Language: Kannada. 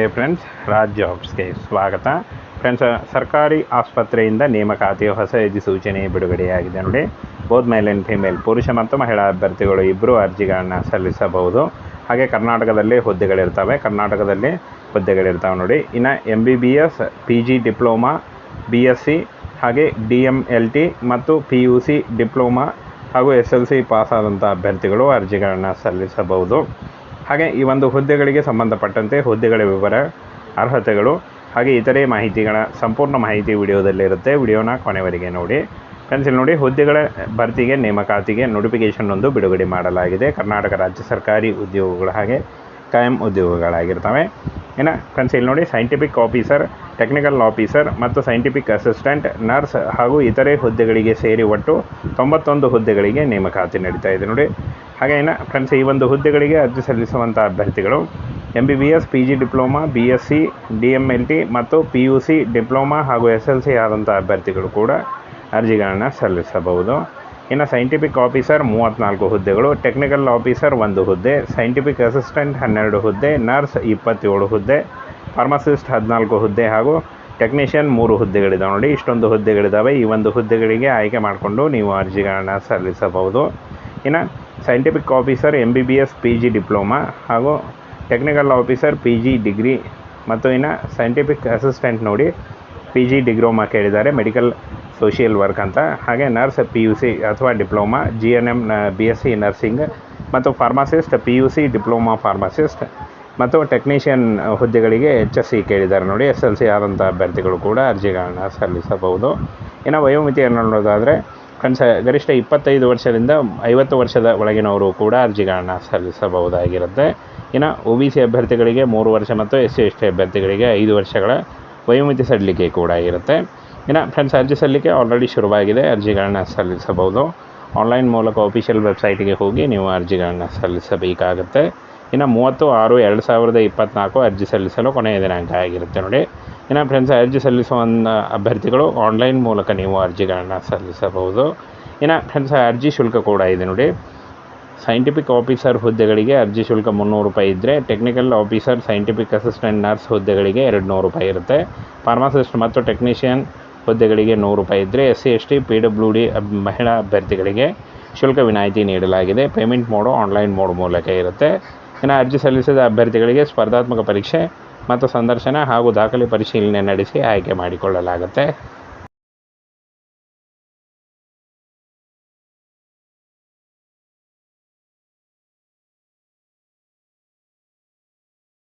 ಹೇ ಫ್ರೆಂಡ್ಸ್ ರಾಜ್ ಜಾಬ್ಸ್ಗೆ ಸ್ವಾಗತ. ಫ್ರೆಂಡ್ಸ್ ಸರ್ಕಾರಿ ಆಸ್ಪತ್ರೆಯಿಂದ ನೇಮಕಾತಿಯ ಹೊಸ ಅಧಿಸೂಚನೆ ಬಿಡುಗಡೆಯಾಗಿದೆ ನೋಡಿ. ಬೋತ್ ಮೇಲ್ ಆ್ಯಂಡ್ ಫಿಮೇಲ್ ಪುರುಷ ಮತ್ತು ಮಹಿಳಾ ಅಭ್ಯರ್ಥಿಗಳು ಇಬ್ಬರು ಅರ್ಜಿಗಳನ್ನು ಸಲ್ಲಿಸಬಹುದು. ಹಾಗೆ ಕರ್ನಾಟಕದಲ್ಲಿ ಹುದ್ದೆಗಳಿರ್ತವೆ. ಕರ್ನಾಟಕದಲ್ಲಿ ಹುದ್ದೆಗಳಿರ್ತವೆ ನೋಡಿ. ಇನ್ನು M B B S P G diploma B S C ಹಾಗೆ ಡಿ ಎಂ ಎಲ್ ಟಿ ಮತ್ತು ಪಿ ಯು ಸಿ ಡಿಪ್ಲೊಮಾ ಹಾಗೂ ಎಸ್ ಎಲ್ ಸಿ ಪಾಸಾದಂಥ ಅಭ್ಯರ್ಥಿಗಳು ಅರ್ಜಿಗಳನ್ನು ಸಲ್ಲಿಸಬಹುದು. ಹಾಗೆ ಈ ಒಂದು ಹುದ್ದೆಗಳಿಗೆ ಸಂಬಂಧಪಟ್ಟಂತೆ ಹುದ್ದೆಗಳ ವಿವರ, ಅರ್ಹತೆಗಳು ಹಾಗೆ ಇತರೆ ಮಾಹಿತಿಗಳ ಸಂಪೂರ್ಣ ಮಾಹಿತಿ ವಿಡಿಯೋದಲ್ಲಿರುತ್ತೆ. ವಿಡಿಯೋನ ಕೊನೆವರೆಗೆ ನೋಡಿ. ಫ್ರೆಂಡ್ಸ್ ನೋಡಿ ಹುದ್ದೆಗಳ ಭರ್ತಿಗೆ, ನೇಮಕಾತಿಗೆ ನೋಟಿಫಿಕೇಷನ್ ಒಂದು ಬಿಡುಗಡೆ ಮಾಡಲಾಗಿದೆ. ಕರ್ನಾಟಕ ರಾಜ್ಯ ಸರ್ಕಾರಿ ಉದ್ಯೋಗಗಳ ಹಾಗೆ ಕಾಯಂ ಉದ್ಯೋಗಗಳಾಗಿರ್ತವೆ. ಇನ್ನು ಫ್ರೆಂಡ್ಸ್ ಇಲ್ಲಿ ನೋಡಿ ಸೈಂಟಿಫಿಕ್ ಆಫೀಸರ್ ಟೆಕ್ನಿಕಲ್ ಆಫೀಸರ್ ಮತ್ತು ಸೈಂಟಿಫಿಕ್ ಅಸಿಸ್ಟೆಂಟ್ ನರ್ಸ್ ಹಾಗೂ ಇತರೆ ಹುದ್ದೆಗಳಿಗೆ ಸೇರಿ ಒಟ್ಟು ತೊಂಬತ್ತೊಂದು ಹುದ್ದೆಗಳಿಗೆ ನೇಮಕಾತಿ ನಡೀತಾ ಇದೆ. ನೋಡಿ ಹಾಗೆ ಇನ್ನು ಫ್ರೆಂಡ್ಸ್ ಈ ಒಂದು ಹುದ್ದೆಗಳಿಗೆ ಅರ್ಜಿ ಸಲ್ಲಿಸುವಂಥ ಅಭ್ಯರ್ಥಿಗಳು M B B S P G diploma B S C D M L T ಮತ್ತು ಪಿ ಯು ಸಿ ಡಿಪ್ಲೊಮಾ ಹಾಗೂ ಎಸ್ ಎಲ್ ಸಿ ಆದಂಥ ಅಭ್ಯರ್ಥಿಗಳು ಕೂಡ ಅರ್ಜಿಗಳನ್ನು ಸಲ್ಲಿಸಬಹುದು. ಇನ್ನು ಸೈಂಟಿಫಿಕ್ ಆಫೀಸರ್ ಮೂವತ್ತ್ನಾಲ್ಕು ಹುದ್ದೆಗಳು ಟೆಕ್ನಿಕಲ್ ಆಫೀಸರ್ ಒಂದು ಹುದ್ದೆ ಸೈಂಟಿಫಿಕ್ ಅಸಿಸ್ಟೆಂಟ್ ಹನ್ನೆರಡು ಹುದ್ದೆ ನರ್ಸ್ ಇಪ್ಪತ್ತೇಳು ಹುದ್ದೆ ಫಾರ್ಮಸಿಸ್ಟ್ ಹದಿನಾಲ್ಕು ಹುದ್ದೆ ಹಾಗೂ ಟೆಕ್ನಿಷಿಯನ್ ಮೂರು ಹುದ್ದೆಗಳಿದಾವೆ ನೋಡಿ. ಇಷ್ಟೊಂದು ಹುದ್ದೆಗಳಿದ್ದಾವೆ ಈ ಒಂದು ಹುದ್ದೆಗಳಿಗೆ ಆಯ್ಕೆ ಮಾಡಿಕೊಂಡು ನೀವು ಅರ್ಜಿಗಳನ್ನು ಸಲ್ಲಿಸಬಹುದು. ಇನ್ನು scientific officer M B B S P G diploma ಹಾಗೂ technical officer P G degree ಮತ್ತು ಇನ್ನು ಸೈಂಟಿಫಿಕ್ ಅಸಿಸ್ಟೆಂಟ್ ನೋಡಿ ಪಿ ಜಿ ಡಿಗ್ರೋಮಾ ಕೇಳಿದ್ದಾರೆ ಮೆಡಿಕಲ್ ಸೋಷಿಯಲ್ ವರ್ಕ್ ಅಂತ. ಹಾಗೆ ನರ್ಸ್ ಪಿ ಯು ಸಿ ಅಥವಾ diploma G N M B S C nursing ಮತ್ತು pharmacist P U C diploma pharmacist ಮತ್ತು ಟೆಕ್ನಿಷಿಯನ್ ಹುದ್ದೆಗಳಿಗೆ ಎಚ್ ಎಸ್ ಸಿ ಕೇಳಿದ್ದಾರೆ ನೋಡಿ. ಎಸ್ ಎಲ್ ಸಿ ಆದಂಥ ಅಭ್ಯರ್ಥಿಗಳು ಕೂಡ ಅರ್ಜಿಗಳನ್ನು ಸಲ್ಲಿಸಬಹುದು. ಇನ್ನು ವಯೋಮಿತಿಯನ್ನು ನೋಡೋದಾದರೆ ಫ್ರೆಂಡ್ಸ್ ಗರಿಷ್ಠ ಇಪ್ಪತ್ತೈದು ವರ್ಷದಿಂದ ಐವತ್ತು ವರ್ಷದ ಒಳಗಿನವರು ಕೂಡ ಅರ್ಜಿಗಳನ್ನು ಸಲ್ಲಿಸಬಹುದಾಗಿರುತ್ತೆ. ಇನ್ನು ಒ ಬಿ ಸಿ ಅಭ್ಯರ್ಥಿಗಳಿಗೆ ಮೂರು ವರ್ಷ ಮತ್ತು ಎಸ್ ಸಿ ಎಸ್ ಟಿ ಅಭ್ಯರ್ಥಿಗಳಿಗೆ ಐದು ವರ್ಷಗಳ ವಯೋಮಿತಿ ಸಡಿಲಿಕೆ ಕೂಡ ಇರುತ್ತೆ. ಇನ್ನು ಫ್ರೆಂಡ್ಸ್, ಅರ್ಜಿ ಸಲ್ಲಿಕೆ ಆಲ್ರೆಡಿ ಶುರುವಾಗಿದೆ. ಅರ್ಜಿಗಳನ್ನು ಸಲ್ಲಿಸಬಹುದು. ಆನ್ಲೈನ್ ಮೂಲಕ ಅಫಿಷಿಯಲ್ ವೆಬ್ಸೈಟ್ಗೆ ಹೋಗಿ ನೀವು ಅರ್ಜಿಗಳನ್ನು ಸಲ್ಲಿಸಬೇಕಾಗುತ್ತೆ. ಇನ್ನು ಮೂವತ್ತು ಆರು ಎರಡು ಸಾವಿರದ ಇಪ್ಪತ್ತ್ನಾಲ್ಕು ಅರ್ಜಿ ಸಲ್ಲಿಸಲು ಕೊನೆಯ ದಿನಾಂಕ ಆಗಿರುತ್ತೆ ನೋಡಿ. ಇನ್ನು ಫ್ರೆಂಡ್ಸ್ ಅರ್ಜಿ ಸಲ್ಲಿಸುವ ಅಭ್ಯರ್ಥಿಗಳು ಆನ್ಲೈನ್ ಮೂಲಕ ನೀವು ಅರ್ಜಿಗಳನ್ನು ಸಲ್ಲಿಸಬಹುದು. ಇನ್ನು ಫ್ರೆಂಡ್ಸ್ ಅರ್ಜಿ ಶುಲ್ಕ ಕೂಡ ಇದೆ ನೋಡಿ. ಸೈಂಟಿಫಿಕ್ ಆಫೀಸರ್ ಹುದ್ದೆಗಳಿಗೆ ಅರ್ಜಿ ಶುಲ್ಕ ಮುನ್ನೂರು ರೂಪಾಯಿ ಇದ್ದರೆ technical officer scientific assistant nurse ಹುದ್ದೆಗಳಿಗೆ ಎರಡು ನೂರು ರೂಪಾಯಿ ಇರುತ್ತೆ. ಫಾರ್ಮಾಸಿಸ್ಟ್ ಮತ್ತು ಟೆಕ್ನಿಷಿಯನ್ ಹುದ್ದೆಗಳಿಗೆ ನೂರು ರೂಪಾಯಿ ಇದ್ದರೆ S C, S T P W D ಮಹಿಳಾ ಅಭ್ಯರ್ಥಿಗಳಿಗೆ ಶುಲ್ಕ ವಿನಾಯಿತಿ ನೀಡಲಾಗಿದೆ. ಪೇಮೆಂಟ್ ಮೋಡು ಆನ್ಲೈನ್ ಮೋಡ್ ಮೂಲಕ ಇರುತ್ತೆ. ಇನ್ನು ಅರ್ಜಿ ಸಲ್ಲಿಸಿದ ಅಭ್ಯರ್ಥಿಗಳಿಗೆ ಸ್ಪರ್ಧಾತ್ಮಕ ಪರೀಕ್ಷೆ ಮತ್ತು ಸಂದರ್ಶನ ಹಾಗೂ ದಾಖಲೆ ಪರಿಶೀಲನೆ ನಡೆಸಿ ಆಯ್ಕೆ ಮಾಡಿಕೊಳ್ಳಲಾಗುತ್ತೆ.